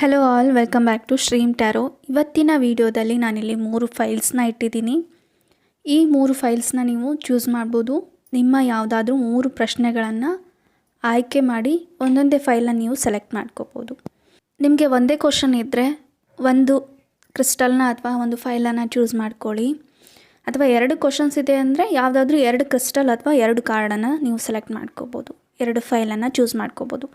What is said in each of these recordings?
Hello all welcome back to Shreem tarot ಇವತ್ತಿನ ವಿಡಿಯೋದಲ್ಲಿ ನಾನಿಲ್ಲಿ ಮೂರು ಫೈಲ್ಸ್ನ ಇಟ್ಟಿದ್ದೀನಿ. ಈ ಮೂರು ಫೈಲ್ಸ್ನ ನೀವು ಚೂಸ್ ಮಾಡ್ಬೋದು. ನಿಮ್ಮ ಯಾವುದಾದ್ರೂ ಮೂರು ಪ್ರಶ್ನೆಗಳನ್ನು ಆಯ್ಕೆ ಮಾಡಿ ಒಂದೊಂದೇ ಫೈಲನ್ನ ನೀವು ಸೆಲೆಕ್ಟ್ ಮಾಡ್ಕೋಬೋದು. ನಿಮಗೆ ಒಂದೇ ಕ್ವಶನ್ ಇದ್ದರೆ ಒಂದು ಕ್ರಿಸ್ಟಲ್ನ ಅಥವಾ ಒಂದು ಫೈಲನ್ನು ಚೂಸ್ ಮಾಡ್ಕೊಳ್ಳಿ. ಅಥವಾ ಎರಡು ಕ್ವಶನ್ಸ್ ಇದೆ ಅಂದರೆ ಯಾವುದಾದ್ರೂ ಎರಡು ಕ್ರಿಸ್ಟಲ್ ಅಥವಾ ಎರಡು ಕಾರ್ಡನ್ನು ನೀವು ಸೆಲೆಕ್ಟ್ ಮಾಡ್ಕೋಬೋದು. ಎರಡು ಫೈಲನ್ನು ಚೂಸ್ ಮಾಡ್ಕೋಬೋದು.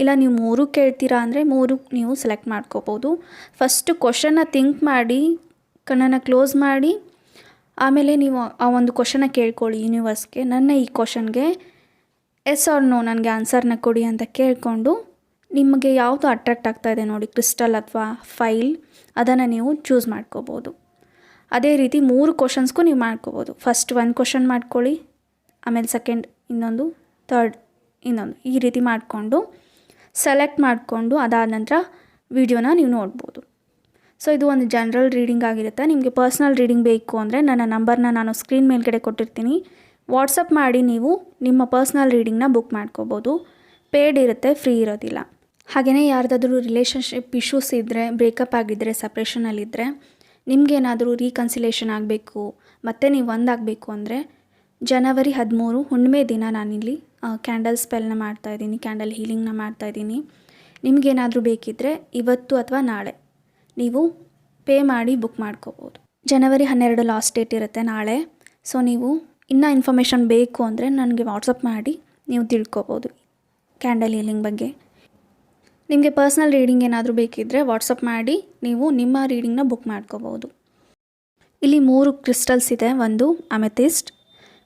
ಇಲ್ಲ, ನೀವು ಮೂರು ಕೇಳ್ತೀರಾ ಅಂದರೆ ಮೂರು ನೀವು ಸೆಲೆಕ್ಟ್ ಮಾಡ್ಕೋಬೋದು. ಫಸ್ಟು ಕ್ವಶನ್ನ ಥಿಂಕ್ ಮಾಡಿ, ಕಣ್ಣನ್ನು ಕ್ಲೋಸ್ ಮಾಡಿ, ಆಮೇಲೆ ನೀವು ಆ ಒಂದು ಕ್ವಶನ್ನ ಕೇಳ್ಕೊಳ್ಳಿ ಯೂನಿವರ್ಸ್ಗೆ ನನ್ನ ಈ ಕ್ವಶನ್ಗೆ ಎಸ್ ಆರ್ ನೋ ನನಗೆ ಆನ್ಸರ್ನ ಕೊಡಿ ಅಂತ ಕೇಳಿಕೊಂಡು ನಿಮಗೆ ಯಾವುದು ಅಟ್ರಾಕ್ಟ್ ಆಗ್ತಾ ಇದೆ ನೋಡಿ ಕ್ರಿಸ್ಟಲ್ ಅಥವಾ ಫೈಲ್ ಅದನ್ನು ನೀವು ಚೂಸ್ ಮಾಡ್ಕೋಬೋದು. ಅದೇ ರೀತಿ ಮೂರು ಕ್ವಶನ್ಸ್ಗೂ ನೀವು ಮಾಡ್ಕೋಬೋದು. ಫಸ್ಟ್ ಒಂದು ಕ್ವಶನ್ ಮಾಡ್ಕೊಳ್ಳಿ, ಆಮೇಲೆ ಸೆಕೆಂಡ್ ಇನ್ನೊಂದು ತರ್ಡ್ ಇನ್ನೊಂದು ಈ ರೀತಿ ಮಾಡಿಕೊಂಡು ಸೆಲೆಕ್ಟ್ ಮಾಡಿಕೊಂಡು ಅದಾದ ನಂತರ ವಿಡಿಯೋನ ನೀವು ನೋಡ್ಬೋದು. ಸೊ ಇದು ಒಂದು ಜನರಲ್ ರೀಡಿಂಗ್ ಆಗಿರುತ್ತೆ. ನಿಮಗೆ ಪರ್ಸ್ನಲ್ ರೀಡಿಂಗ್ ಬೇಕು ಅಂದರೆ ನನ್ನ ನಂಬರ್ನ ನಾನು ಸ್ಕ್ರೀನ್ ಮೇಲ್ಗಡೆ ಕೊಟ್ಟಿರ್ತೀನಿ. ವಾಟ್ಸಪ್ ಮಾಡಿ ನೀವು ನಿಮ್ಮ ಪರ್ಸ್ನಲ್ ರೀಡಿಂಗ್ನ ಬುಕ್ ಮಾಡ್ಕೋಬೋದು. ಪೇಡ್ ಇರುತ್ತೆ ಫ್ರೀ ಇರೋದಿಲ್ಲ. ಹಾಗೆಯೇ ಯಾರ್ದಾದ್ರೂ ರಿಲೇಷನ್ಶಿಪ್ ಇಶ್ಯೂಸ್ ಇದ್ದರೆ ಬ್ರೇಕಪ್ ಆಗಿದ್ದರೆ ಸಪ್ರೇಷನಲ್ಲಿದ್ದರೆ ನಿಮಗೇನಾದರೂ ರೀಕನ್ಸಿಲೇಷನ್ ಆಗಬೇಕು, ಮತ್ತು ನೀವು ಒಂದಾಗಬೇಕು ಅಂದರೆ ಜನವರಿ ಹದಿಮೂರು ಹುಣ್ಣಿಮೆ ದಿನ ನಾನಿಲ್ಲಿ ಕ್ಯಾಂಡಲ್ ಸ್ಪೆಲ್ನ ಮಾಡ್ತಾಯಿದ್ದೀನಿ ಕ್ಯಾಂಡಲ್ ಹೀಲಿಂಗ್ನ ಮಾಡ್ತಾಯಿದ್ದೀನಿ ನಿಮಗೇನಾದರೂ ಬೇಕಿದ್ದರೆ ಇವತ್ತು ಅಥವಾ ನಾಳೆ ನೀವು ಪೇ ಮಾಡಿ ಬುಕ್ ಮಾಡ್ಕೋಬೋದು. ಜನವರಿ ಹನ್ನೆರಡು ಲಾಸ್ಟ್ ಡೇಟ್ ಇರುತ್ತೆ ನಾಳೆ. ಸೊ ನೀವು ಇನ್ನೂ ಇನ್ಫಾರ್ಮೇಷನ್ ಬೇಕು ಅಂದರೆ ನನಗೆ ವಾಟ್ಸಪ್ ಮಾಡಿ, ನೀವು ತಿಳ್ಕೊಬೋದು ಕ್ಯಾಂಡಲ್ ಹೀಲಿಂಗ್ ಬಗ್ಗೆ. ನಿಮಗೆ ಪರ್ಸ್ನಲ್ ರೀಡಿಂಗ್ ಏನಾದರೂ ಬೇಕಿದ್ದರೆ ವಾಟ್ಸಪ್ ಮಾಡಿ, ನೀವು ನಿಮ್ಮ ರೀಡಿಂಗ್ನ ಬುಕ್ ಮಾಡ್ಕೋಬೋದು. ಇಲ್ಲಿ ಮೂರು ಕ್ರಿಸ್ಟಲ್ಸ್ ಇದೆ, ಒಂದು ಅಮೆಥಿಸ್ಟ್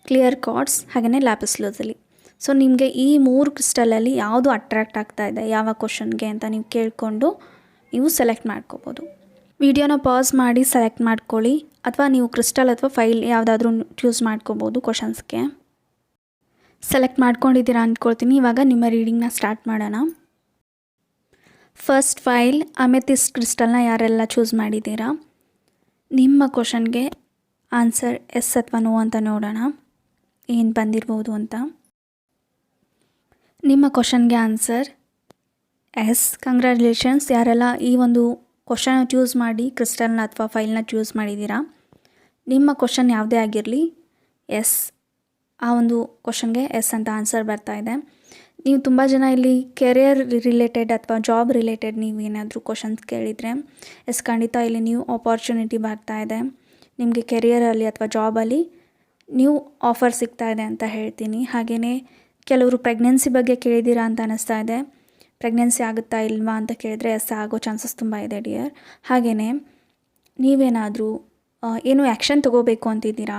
ಕ್ಲಿಯರ್ ಕಾರ್ಡ್ಸ್ ಹಾಗೆಯೇ ಲ್ಯಾಪಿಸ್ ಲೋಸಲಿ ಸೊ ನಿಮಗೆ ಈ ಮೂರು ಕ್ರಿಸ್ಟಲಲ್ಲಿ ಯಾವುದು ಅಟ್ರ್ಯಾಕ್ಟ್ ಆಗ್ತಾ ಇದೆ? ಯಾವ ಕ್ವಶನ್ಗೆ ಅಂತ ನೀವು ಕೇಳಿಕೊಂಡು ನೀವು ಸೆಲೆಕ್ಟ್ ಮಾಡ್ಕೋಬೋದು. ವಿಡಿಯೋನ ಪಾಸ್ ಮಾಡಿ ಸೆಲೆಕ್ಟ್ ಮಾಡ್ಕೊಳ್ಳಿ. ಅಥವಾ ನೀವು ಕ್ರಿಸ್ಟಲ್ ಅಥವಾ ಫೈಲ್ ಯಾವುದಾದ್ರೂ ಚೂಸ್ ಮಾಡ್ಕೋಬೋದು ಕ್ವಶನ್ಸ್ಗೆ ಸೆಲೆಕ್ಟ್ ಮಾಡ್ಕೊಂಡಿದ್ದೀರಾ ಅಂದ್ಕೊಳ್ತೀನಿ. ಇವಾಗ ನಿಮ್ಮ ರೀಡಿಂಗ್ನ ಸ್ಟಾರ್ಟ್ ಮಾಡೋಣ. ಫಸ್ಟ್ ಫೈಲ್ ಅಮೆಥಿಸ್ ಕ್ರಿಸ್ಟಲ್ನ ಯಾರೆಲ್ಲ ಚೂಸ್ ಮಾಡಿದ್ದೀರಾ? ನಿಮ್ಮ ಕ್ವಶನ್ಗೆ ಆನ್ಸರ್ ಎಸ್ ಅಥವಾ ನೋ ಅಂತ ನೋಡೋಣ. ಏನು ಬಂದಿರ್ಬೋದು ಅಂತ. ನಿಮ್ಮ ಕ್ವಶನ್ಗೆ ಆನ್ಸರ್ ಎಸ್ ಕಂಗ್ರ್ಯಾಚುಲೇಷನ್ಸ್ ಯಾರೆಲ್ಲ ಈ ಒಂದು ಕ್ವಶನ್ ಚೂಸ್ ಮಾಡಿ ಕ್ರಿಸ್ಟಲ್ನ ಅಥವಾ ಫೈಲ್ನ ಚೂಸ್ ಮಾಡಿದ್ದೀರಾ? ನಿಮ್ಮ ಕ್ವಶನ್ ಯಾವುದೇ ಆಗಿರಲಿ ಎಸ್ ಆ ಒಂದು ಕ್ವಶನ್ಗೆ ಎಸ್ ಅಂತ ಆನ್ಸರ್ ಬರ್ತಾ ಇದೆ. ನೀವು ತುಂಬ ಜನ ಇಲ್ಲಿ ಕೆರಿಯರ್ ರಿಲೇಟೆಡ್ ಅಥವಾ ಜಾಬ್ ರಿಲೇಟೆಡ್ ನೀವು ಏನಾದರೂ ಕ್ವಶನ್ಸ್ ಕೇಳಿದರೆ ಎಸ್ ಖಂಡಿತ ಇಲ್ಲಿ ನ್ಯೂ ಆಪರ್ಚುನಿಟಿ ಬರ್ತಾ ಇದೆ. ನಿಮಗೆ ಕೆರಿಯರಲ್ಲಿ ಅಥವಾ ಜಾಬಲ್ಲಿ ನ್ಯೂ ಆಫರ್ ಸಿಗ್ತಾ ಇದೆ ಅಂತ ಹೇಳ್ತೀನಿ. ಹಾಗೆಯೇ ಕೆಲವರು ಪ್ರೆಗ್ನೆನ್ಸಿ ಬಗ್ಗೆ ಕೇಳಿದ್ದೀರಾ ಅಂತ ಅನ್ನಿಸ್ತಾ ಇದೆ. ಪ್ರೆಗ್ನೆನ್ಸಿ ಆಗುತ್ತಾ ಇಲ್ವಾ ಅಂತ ಕೇಳಿದ್ರೆ ಎಸ್ ಆಗೋ ಚಾನ್ಸಸ್ ತುಂಬ ಇದೆ ಡಿಯರ್ ಹಾಗೆಯೇ ನೀವೇನಾದರೂ ಏನು ಆ್ಯಕ್ಷನ್ ತೊಗೋಬೇಕು ಅಂತಿದ್ದೀರಾ?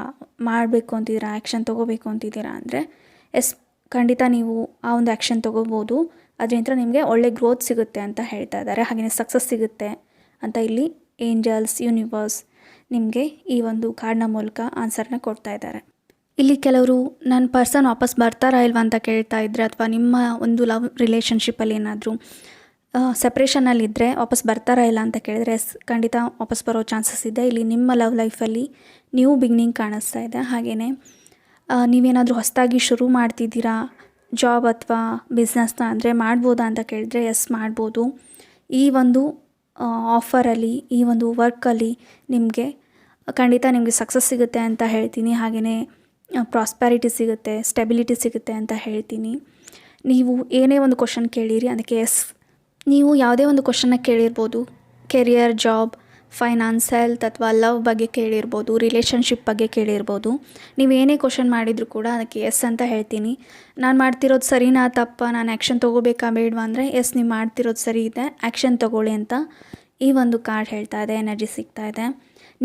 ಮಾಡಬೇಕು ಅಂತಿದ್ದೀರಾ? ಆ್ಯಕ್ಷನ್ ತೊಗೋಬೇಕು ಅಂತಿದ್ದೀರಾ ಅಂದರೆ ಎಸ್ ಖಂಡಿತ ನೀವು ಆ ಒಂದು ಆ್ಯಕ್ಷನ್ ತೊಗೋಬೋದು. ಅದರಿಂದ ನಿಮಗೆ ಒಳ್ಳೆ ಗ್ರೋತ್ ಸಿಗುತ್ತೆ ಅಂತ ಹೇಳ್ತಾ ಇದ್ದಾರೆ. ಹಾಗೆಯೇ ಸಕ್ಸಸ್ ಸಿಗುತ್ತೆ ಅಂತ ಇಲ್ಲಿ ಏಂಜಲ್ಸ್ ಯೂನಿವರ್ಸ್ ನಿಮಗೆ ಈ ಒಂದು ಕಾರ್ಡ್ನ ಮೂಲಕ ಆನ್ಸರ್ನ ಕೊಡ್ತಾ ಇದ್ದಾರೆ. ಇಲ್ಲಿ ಕೆಲವರು, ನನ್ನ ಪರ್ಸನ್ ವಾಪಸ್ ಬರ್ತಾರಾ ಇಲ್ವಾ ಅಂತ ಕೇಳ್ತಾ ಇದ್ದರೆ ಅಥವಾ ನಿಮ್ಮ ಒಂದು ಲವ್ ರಿಲೇಷನ್ಶಿಪ್ಪಲ್ಲಿ ಏನಾದರೂ ಸಪ್ರೇಷನಲ್ಲಿದ್ದರೆ ವಾಪಸ್ ಬರ್ತಾರಾ ಇಲ್ಲ ಅಂತ ಕೇಳಿದರೆ, ಎಸ್, ಖಂಡಿತ ವಾಪಸ್ ಬರೋ ಚಾನ್ಸಸ್ ಇದೆ. ಇಲ್ಲಿ ನಿಮ್ಮ ಲವ್ ಲೈಫಲ್ಲಿ ನ್ಯೂ ಬಿಗ್ನಿಂಗ್ ಕಾಣಿಸ್ತಾ ಇದೆ. ಹಾಗೆಯೇ ನೀವೇನಾದರೂ ಹೊಸದಾಗಿ ಶುರು ಮಾಡ್ತಿದ್ದೀರಾ? ಜಾಬ್ ಅಥವಾ ಬಿಸ್ನೆಸ್ನ ಅಂದರೆ ಮಾಡ್ಬೋದಾ ಅಂತ ಕೇಳಿದ್ರೆ, ಎಸ್, ಮಾಡ್ಬೋದು. ಈ ಒಂದು ಆಫರಲ್ಲಿ ಈ ಒಂದು ವರ್ಕಲ್ಲಿ ನಿಮಗೆ ಖಂಡಿತ ನಿಮಗೆ ಸಕ್ಸಸ್ ಸಿಗುತ್ತೆ ಅಂತ ಹೇಳ್ತೀನಿ. ಹಾಗೆಯೇ ಪ್ರಾಸ್ಪ್ಯಾರಿಟಿ ಸಿಗುತ್ತೆ ಸ್ಟೆಬಿಲಿಟಿ ಸಿಗುತ್ತೆ ಅಂತ ಹೇಳ್ತೀನಿ. ನೀವು ಏನೇ ಒಂದು ಕ್ವಶನ್ ಕೇಳಿರಿ, ಅದಕ್ಕೆ ಎಸ್ ನೀವು ಯಾವುದೇ ಒಂದು ಕ್ವಶನ್ನ ಕೇಳಿರ್ಬೋದು. ಕೆರಿಯರ್ ಜಾಬ್ ಫೈನಾನ್ಸ್ ಹೆಲ್ತ್ ಅಥವಾ ಲವ್ ಬಗ್ಗೆ ಕೇಳಿರ್ಬೋದು ರಿಲೇಷನ್ಶಿಪ್ ಬಗ್ಗೆ ಕೇಳಿರ್ಬೋದು. ನೀವು ಏನೇ ಕ್ವಶನ್ ಮಾಡಿದರೂ ಕೂಡ ಅದಕ್ಕೆ ಎಸ್ ಅಂತ ಹೇಳ್ತೀನಿ. ನಾನು ಮಾಡ್ತಿರೋದು ಸರಿನಾ, ತಪ್ಪ, ನಾನು ಆ್ಯಕ್ಷನ್ ತೊಗೋಬೇಕಾ, ಬೇಡವಾ ಅಂದರೆ ಎಸ್ ನೀವು ಮಾಡ್ತಿರೋದು ಸರಿ ಇದೆ ಆ್ಯಕ್ಷನ್ ತೊಗೊಳ್ಳಿ ಅಂತ ಈ ಒಂದು ಕಾರ್ಡ್ ಹೇಳ್ತಾ ಇದೆ ಎನರ್ಜಿ ಸಿಗ್ತಾ ಇದೆ.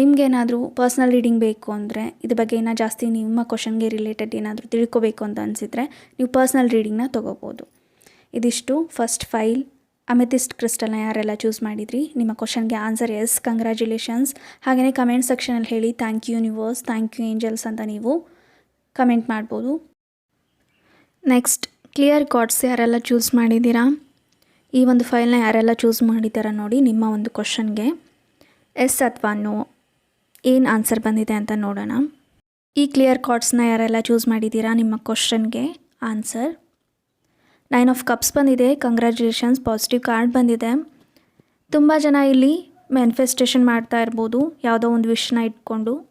ನಿಮಗೇನಾದರೂ ಪರ್ಸ್ನಲ್ ರೀಡಿಂಗ್ ಬೇಕು ಅಂದರೆ ಇದ್ರ ಬಗ್ಗೆ ಇನ್ನೂ ಜಾಸ್ತಿ ನಿಮ್ಮ ಕ್ವಶನ್ಗೆ ರಿಲೇಟೆಡ್ ಏನಾದರೂ ತಿಳ್ಕೊಬೇಕು ಅಂತ ಅನಿಸಿದರೆ ನೀವು ಪರ್ಸ್ನಲ್ ರೀಡಿಂಗ್ನ ತೊಗೋಬೋದು. ಇದಿಷ್ಟು ಫಸ್ಟ್ ಫೈಲ್ ಅಮೆಥಿಸ್ಟ್ ಕ್ರಿಸ್ಟಲ್ನ ಯಾರೆಲ್ಲ ಚೂಸ್ ಮಾಡಿದ್ರಿ? ನಿಮ್ಮ ಕ್ವಶನ್ಗೆ ಆನ್ಸರ್ ಎಸ್ ಕಂಗ್ರ್ಯಾಚುಲೇಷನ್ಸ್ ಹಾಗೆಯೇ ಕಮೆಂಟ್ ಸೆಕ್ಷನಲ್ಲಿ ಹೇಳಿ thank you universe thank you angels ಅಂತ ನೀವು ಕಮೆಂಟ್ ಮಾಡ್ಬೋದು. ನೆಕ್ಸ್ಟ್ ಕ್ಲಿಯರ್ ಕಾರ್ಡ್ಸ್ ಯಾರೆಲ್ಲ ಚೂಸ್ ಮಾಡಿದ್ದೀರಾ? ಈ ಒಂದು ಫೈಲ್ನ ಯಾರೆಲ್ಲ ಚೂಸ್ ಮಾಡಿದ್ದೀರಾ ನೋಡಿ ನಿಮ್ಮ ಒಂದು ಕ್ವಶನ್ಗೆ ಎಸ್ ಅಥವಾ ನೋ ಏನು ಆನ್ಸರ್ ಬಂದಿದೆ ಅಂತ ನೋಡೋಣ. ಈ ಕ್ಲಿಯರ್ ಕಾರ್ಡ್ಸ್ನ ಯಾರೆಲ್ಲ ಚೂಸ್ ಮಾಡಿದ್ದೀರಾ ನಿಮ್ಮ ಕ್ವಶನ್ಗೆ ಆನ್ಸರ್ ನೈನ್ ಆಫ್ ಕಪ್ಸ್ ಬಂದಿದೆ. ಕಂಗ್ರ್ಯಾಚುಲೇಷನ್ಸ್ ಪಾಸಿಟಿವ್ ಕಾರ್ಡ್ ಬಂದಿದೆ. ತುಂಬ ಜನ ಇಲ್ಲಿ ಮ್ಯಾನಿಫೆಸ್ಟೇಷನ್ ಮಾಡ್ತಾ ಇರ್ಬೋದು. ಯಾವುದೋ ಒಂದು ವಿಶ್ನ ಇಟ್ಕೊಂಡು.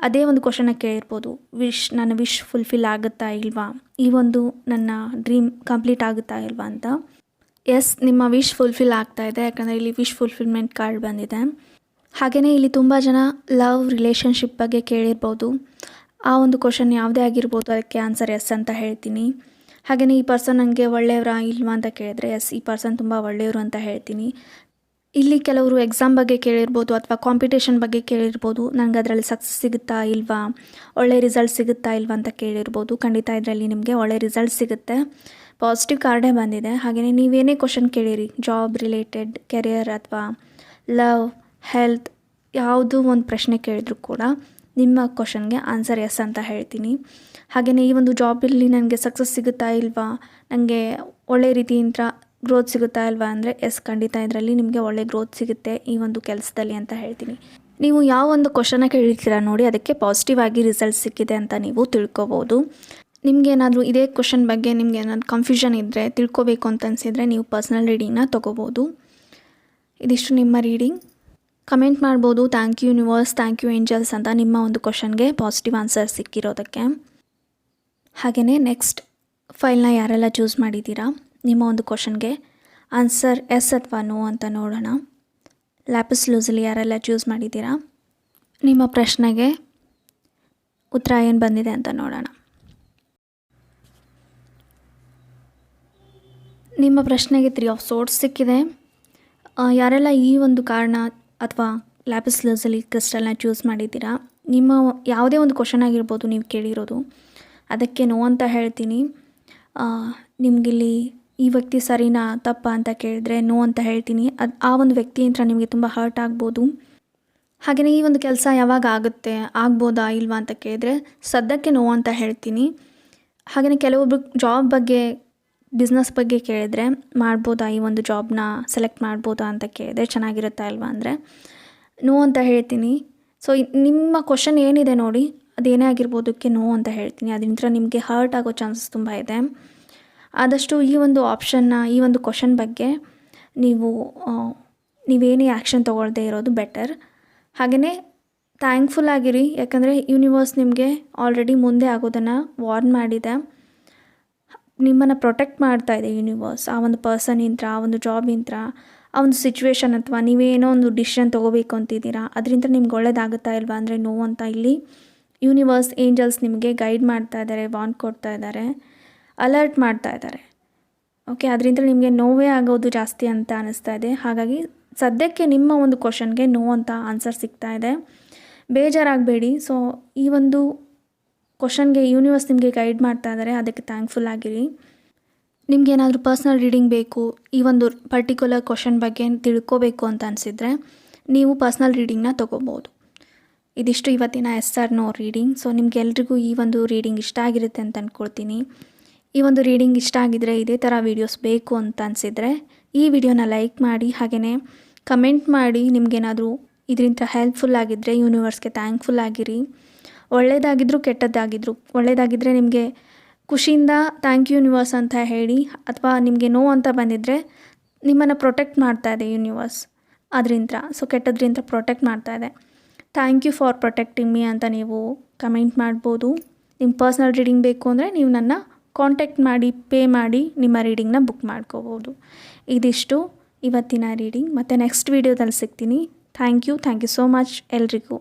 ಅದೇ ಒಂದು ಕ್ವಶನ ಕೇಳಿರ್ಬೋದು. ವಿಶ್ ನನ್ನ ವಿಶ್ ಫುಲ್ಫಿಲ್ ಆಗುತ್ತಾ ಇಲ್ವಾ? ಈ ಒಂದು ನನ್ನ ಡ್ರೀಮ್ ಕಂಪ್ಲೀಟ್ ಆಗುತ್ತಾ ಇಲ್ವಾ ಅಂತ. ಎಸ್ ನಿಮ್ಮ ವಿಶ್ ಫುಲ್ಫಿಲ್ ಆಗ್ತಾ ಇದೆ. ಯಾಕಂದರೆ ಇಲ್ಲಿ ವಿಶ್ ಫುಲ್ಫಿಲ್ಮೆಂಟ್ ಕಾರ್ಡ್ ಬಂದಿದೆ. ಹಾಗೆಯೇ ಇಲ್ಲಿ ತುಂಬ ಜನ ಲವ್ ರಿಲೇಷನ್ಶಿಪ್ ಬಗ್ಗೆ ಕೇಳಿರ್ಬೋದು. ಆ ಒಂದು ಕ್ವಶನ್ ಯಾವುದೇ ಆಗಿರ್ಬೋದು, ಅದಕ್ಕೆ ಆನ್ಸರ್ ಎಸ್ ಅಂತ ಹೇಳ್ತೀನಿ. ಹಾಗೆಯೇ ಈ ಪರ್ಸನ್ ನನಗೆ ಒಳ್ಳೆಯವರಾ ಇಲ್ವಾ ಅಂತ ಕೇಳಿದ್ರೆ ಎಸ್, ಈ ಪರ್ಸನ್ ತುಂಬ ಒಳ್ಳೆಯವರು ಅಂತ ಹೇಳ್ತೀನಿ. ಇಲ್ಲಿ ಕೆಲವರು ಎಕ್ಸಾಮ್ ಬಗ್ಗೆ ಕೇಳಿರ್ಬೋದು ಅಥವಾ ಕಾಂಪಿಟೇಷನ್ ಬಗ್ಗೆ ಕೇಳಿರ್ಬೋದು ನನಗೆ ಅದರಲ್ಲಿ ಸಕ್ಸಸ್ ಸಿಗುತ್ತಾ ಇಲ್ವಾ, ಒಳ್ಳೆ ರಿಸಲ್ಟ್ ಸಿಗುತ್ತಾ ಇಲ್ವಾ ಅಂತ ಕೇಳಿರ್ಬೋದು. ಖಂಡಿತ ಇದರಲ್ಲಿ ನಿಮಗೆ ಒಳ್ಳೆ ರಿಸಲ್ಟ್ ಸಿಗುತ್ತೆ. ಪಾಸಿಟಿವ್ ಕಾರ್ಡೇ ಬಂದಿದೆ. ಹಾಗೆಯೇ ನೀವೇನೇ ಕ್ವಶನ್ ಕೇಳಿರಿ, ಜಾಬ್ ರಿಲೇಟೆಡ್, ಕೆರಿಯರ್ ಅಥವಾ ಲವ್ ಹೆಲ್ತ್ ಯಾವುದೋ ಒಂದು ಪ್ರಶ್ನೆ ಕೇಳಿದ್ರು ಕೂಡ ನಿಮ್ಮ ಕ್ವಶನ್ಗೆ ಆನ್ಸರ್ ಎಸ್ ಅಂತ ಹೇಳ್ತೀನಿ. ಹಾಗೆಯೇ ಈ ಒಂದು ಜಾಬಲ್ಲಿ ನನಗೆ ಸಕ್ಸಸ್ ಸಿಗುತ್ತಾ ಇಲ್ವಾ? ನನಗೆ ಒಳ್ಳೆ ರೀತಿಯಿಂದ ಗ್ರೋತ್ ಸಿಗುತ್ತಾ ಇಲ್ವಾ ಅಂದರೆ ಎಸ್ ಖಂಡಿತ ಇದರಲ್ಲಿ ನಿಮಗೆ ಒಳ್ಳೆ ಗ್ರೋತ್ ಸಿಗುತ್ತೆ ಈ ಒಂದು ಕೆಲಸದಲ್ಲಿ ಅಂತ ಹೇಳ್ತೀನಿ. ನೀವು ಯಾವ ಒಂದು ಕ್ವಶನ ಕೇಳಿರ್ತೀರ ನೋಡಿ, ಅದಕ್ಕೆ ಪಾಸಿಟಿವ್ ಆಗಿ ರಿಸಲ್ಟ್ ಸಿಕ್ಕಿದೆ ಅಂತ ನೀವು ತಿಳ್ಕೊಬೋದು. ನಿಮಗೇನಾದರೂ ಇದೇ ಕ್ವಶನ್ ಬಗ್ಗೆ ನಿಮ್ಗೆ ಏನಾದ್ರು ಕನ್ಫ್ಯೂಷನ್ ಇದ್ದರೆ ತಿಳ್ಕೊಬೇಕು ಅಂತ ಅನಿಸಿದರೆ ನೀವು ಪರ್ಸ್ನಲ್ ರೀಡಿಂಗ್ನ ತೊಗೋಬೋದು. ಇದಿಷ್ಟು ನಿಮ್ಮ ರೀಡಿಂಗ್ ಕಮೆಂಟ್ ಮಾಡ್ಬೋದು. Thank you universe thank you angels ಅಂತ ನಿಮ್ಮ ಒಂದು ಕ್ವಶನ್ಗೆ ಪಾಸಿಟಿವ್ ಆನ್ಸರ್ ಸಿಕ್ಕಿರೋದಕ್ಕೆ. ಹಾಗೆಯೇ ನೆಕ್ಸ್ಟ್ ಫೈಲ್ನ ಯಾರೆಲ್ಲ ಚೂಸ್ ಮಾಡಿದ್ದೀರಾ? ನಿಮ್ಮ ಒಂದು ಕ್ವಶನ್ಗೆ ಆನ್ಸರ್ ಎಸ್ ಅಥವಾ ನೋ ಅಂತ ನೋಡೋಣ. ಲ್ಯಾಪಿಸ್ ಲೂಸಲ್ಲಿ ಯಾರೆಲ್ಲ ಚೂಸ್ ಮಾಡಿದ್ದೀರಾ? ನಿಮ್ಮ ಪ್ರಶ್ನೆಗೆ ಉತ್ತರ ಏನು ಬಂದಿದೆ ಅಂತ ನೋಡೋಣ. ನಿಮ್ಮ ಪ್ರಶ್ನೆಗೆ ತ್ರೀ ಆಫ್ ಸೋರ್ಸ್ ಸಿಕ್ಕಿದೆ. ಯಾರೆಲ್ಲ ಈ ಒಂದು ಕಾರಣ ಅಥವಾ ಲ್ಯಾಪಿಸ್ ಲಸಲಿ ಕ್ರಿಸ್ಟಲ್ನ ಚೂಸ್ ಮಾಡಿದ್ದೀರಾ? ನಿಮ್ಮ ಯಾವುದೇ ಒಂದು ಕ್ವಶನ್ ಆಗಿರ್ಬೋದು ನೀವು ಕೇಳಿರೋದು. ಅದಕ್ಕೆ ನೋ ಅಂತ ಹೇಳ್ತೀನಿ. ನಿಮಗಿಲ್ಲಿ ಈ ವ್ಯಕ್ತಿ ಸರಿನಾ, ತಪ್ಪ ಅಂತ ಕೇಳಿದ್ರೆ ನೋ ಅಂತ ಹೇಳ್ತೀನಿ. ಅದು, ಆ ಒಂದು ವ್ಯಕ್ತಿಯಿಂದ ನಿಮಗೆ ತುಂಬ ಹರ್ಟ್ ಆಗ್ಬೋದು. ಹಾಗೆಯೇ ಈ ಒಂದು ಕೆಲಸ ಯಾವಾಗ ಆಗುತ್ತೆ, ಆಗ್ಬೋದಾ, ಇಲ್ವಾ ಅಂತ ಕೇಳಿದ್ರೆ ಸದ್ಯಕ್ಕೆ ನೋ ಅಂತ ಹೇಳ್ತೀನಿ. ಹಾಗೆಯೇ ಕೆಲವೊಬ್ರು ಜಾಬ್ ಬಗ್ಗೆ ಬಿಸ್ನೆಸ್ ಬಗ್ಗೆ ಕೇಳಿದರೆ, ಮಾಡ್ಬೋದಾ ಈ ಒಂದು ಜಾಬ್ನ ಸೆಲೆಕ್ಟ್ ಮಾಡ್ಬೋದಾ ಅಂತ ಕೇಳಿದರೆ ಚೆನ್ನಾಗಿರುತ್ತಾ ಇಲ್ವಾ ಅಂದರೆ? ನೋ ಅಂತ ಹೇಳ್ತೀನಿ. ಸೊ ನಿಮ್ಮ ಕ್ವಶನ್ ಏನಿದೆ ನೋಡಿ ಅದೇನೇ ಆಗಿರ್ಬೋದಕ್ಕೆ ನೋ ಅಂತ ಹೇಳ್ತೀನಿ. ಅದರಿಂದ ನಿಮಗೆ ಹರ್ಟ್ ಆಗೋ ಚಾನ್ಸಸ್ ತುಂಬ ಇದೆ. ಆದಷ್ಟು ಈ ಒಂದು ಆಪ್ಷನ್ನ ಈ ಒಂದು ಕ್ವಶನ್ ಬಗ್ಗೆ ನೀವು ನೀವೇನೇ ಆ್ಯಕ್ಷನ್ ತೊಗೊಳ್ದೇ ಇರೋದು ಬೆಟರ್ ಹಾಗೆಯೇ ಥ್ಯಾಂಕ್ಫುಲ್ ಆಗಿರಿ. ಯಾಕಂದರೆ ಯೂನಿವರ್ಸ್ ನಿಮಗೆ ಆಲ್ರೆಡಿ ಮುಂದೆ ಆಗೋದನ್ನು ವಾರ್ನ್ ಮಾಡಿದೆ. ನಿಮ್ಮನ್ನು ಪ್ರೊಟೆಕ್ಟ್ ಮಾಡ್ತಾ ಇದೆ ಯೂನಿವರ್ಸ್ ಆ ಒಂದು ಪರ್ಸನಿಂದ ಆ ಒಂದು ಜಾಬಿಂದ ಆ ಒಂದು ಸಿಚುವೇಶನ್ ಅಥವಾ ನೀವೇನೋ ಒಂದು ಡಿಸಿಷನ್ ತೊಗೋಬೇಕು ಅಂತಿದ್ದೀರಾ ಅದರಿಂದ ನಿಮ್ಗೆ ಒಳ್ಳೇದಾಗುತ್ತಾ ಇಲ್ವಾ ಅಂದರೆ ನೋ ಅಂತ ಇಲ್ಲಿ ಯೂನಿವರ್ಸ್ ಏಂಜಲ್ಸ್ ನಿಮಗೆ ಗೈಡ್ ಮಾಡ್ತಾ ಇದ್ದಾರೆ ಬಾಂಡ್ ಕೊಡ್ತಾ ಇದ್ದಾರೆ ಅಲರ್ಟ್ ಮಾಡ್ತಾ ಇದ್ದಾರೆ ಓಕೆ ಅದರಿಂದ ನಿಮಗೆ ನೋವೇ ಆಗೋದು ಜಾಸ್ತಿ ಅಂತ ಅನ್ನಿಸ್ತಾ ಇದೆ. ಹಾಗಾಗಿ ಸದ್ಯಕ್ಕೆ ನಿಮ್ಮ ಒಂದು ಕ್ವಶನ್ಗೆ ನೋ ಅಂತ ಆನ್ಸರ್ ಸಿಗ್ತಾ ಇದೆ. ಬೇಜಾರಾಗಬೇಡಿ. ಸೊ ಈ ಒಂದು ಕ್ವಶನ್ಗೆ ಯೂನಿವರ್ಸ್ ನಿಮಗೆ ಗೈಡ್ ಮಾಡ್ತಾ ಇದ್ದಾರೆ ಅದಕ್ಕೆ ಥ್ಯಾಂಕ್ಫುಲ್ ಆಗಿರಿ. ನಿಮ್ಗೆ ಏನಾದರೂ ಪರ್ಸ್ನಲ್ ರೀಡಿಂಗ್ ಬೇಕು, ಈ ಒಂದು ಪರ್ಟಿಕ್ಯುಲರ್ ಕ್ವಶನ್ ಬಗ್ಗೆ ತಿಳ್ಕೋಬೇಕು ಅಂತ ಅನಿಸಿದರೆ, ನೀವು ಪರ್ಸ್ನಲ್ ರೀಡಿಂಗ್ನ ತೊಗೋಬೋದು. ಇದಿಷ್ಟು ಇವತ್ತಿನ S R no reading so ನಿಮಗೆಲ್ರಿಗೂ ಈ ಒಂದು ರೀಡಿಂಗ್ ಇಷ್ಟ ಆಗಿರುತ್ತೆ ಅಂತ ಅಂದ್ಕೊಳ್ತೀನಿ ಈ ಒಂದು ರೀಡಿಂಗ್ ಇಷ್ಟ ಆಗಿದ್ರೆ ಇದೇ ಥರ ವೀಡಿಯೋಸ್ ಬೇಕು ಅಂತ ಅನಿಸಿದರೆ, ಈ ವಿಡಿಯೋನ ಲೈಕ್ ಮಾಡಿ ಹಾಗೆಯೇ ಕಮೆಂಟ್ ಮಾಡಿ ನಿಮಗೇನಾದರೂ ಇದರಿಂದ ಹೆಲ್ಪ್ಫುಲ್ ಆಗಿದ್ದರೆ ಯೂನಿವರ್ಸ್ಗೆ ಥ್ಯಾಂಕ್ಫುಲ್ ಆಗಿರಿ. ಒಳ್ಳೆಯದಾಗಿದ್ದರೂ ಕೆಟ್ಟದ್ದಾಗಿದ್ದರು ಒಳ್ಳೆಯದಾಗಿದ್ದರೆ ನಿಮಗೆ ಖುಷಿಯಿಂದ ಥ್ಯಾಂಕ್ ಯು ಯೂನಿವರ್ಸ್ ಅಂತ ಹೇಳಿ, ಅಥವಾ ನಿಮಗೆ ನೋ ಅಂತ ಬಂದಿದ್ದರೆ ನಿಮ್ಮನ್ನು ಪ್ರೊಟೆಕ್ಟ್ ಮಾಡ್ತಾ ಇದೆ ಯೂನಿವರ್ಸ್ ಅದರಿಂದ ಸೊ ಕೆಟ್ಟದ್ರಿಂದ ಪ್ರೊಟೆಕ್ಟ್ ಮಾಡ್ತಾ ಇದೆ. Thank you for protecting me ಅಂತ ನೀವು ಕಮೆಂಟ್ ಮಾಡ್ಬೋದು. ನಿಮ್ಮ ಪರ್ಸ್ನಲ್ ರೀಡಿಂಗ್ ಬೇಕು ಅಂದರೆ ನೀವು ನನ್ನ ಕಾಂಟ್ಯಾಕ್ಟ್ ಮಾಡಿ ಪೇ ಮಾಡಿ ನಿಮ್ಮ ರೀಡಿಂಗ್ನ ಬುಕ್ ಮಾಡ್ಕೋಬೋದು. ಇದಿಷ್ಟು ಇವತ್ತಿನ ರೀಡಿಂಗ್ ಮತ್ತು ನೆಕ್ಸ್ಟ್ ವೀಡಿಯೋದಲ್ಲಿ ಸಿಗ್ತೀನಿ. Thank you thank you so much ಎಲ್ರಿಗೂ.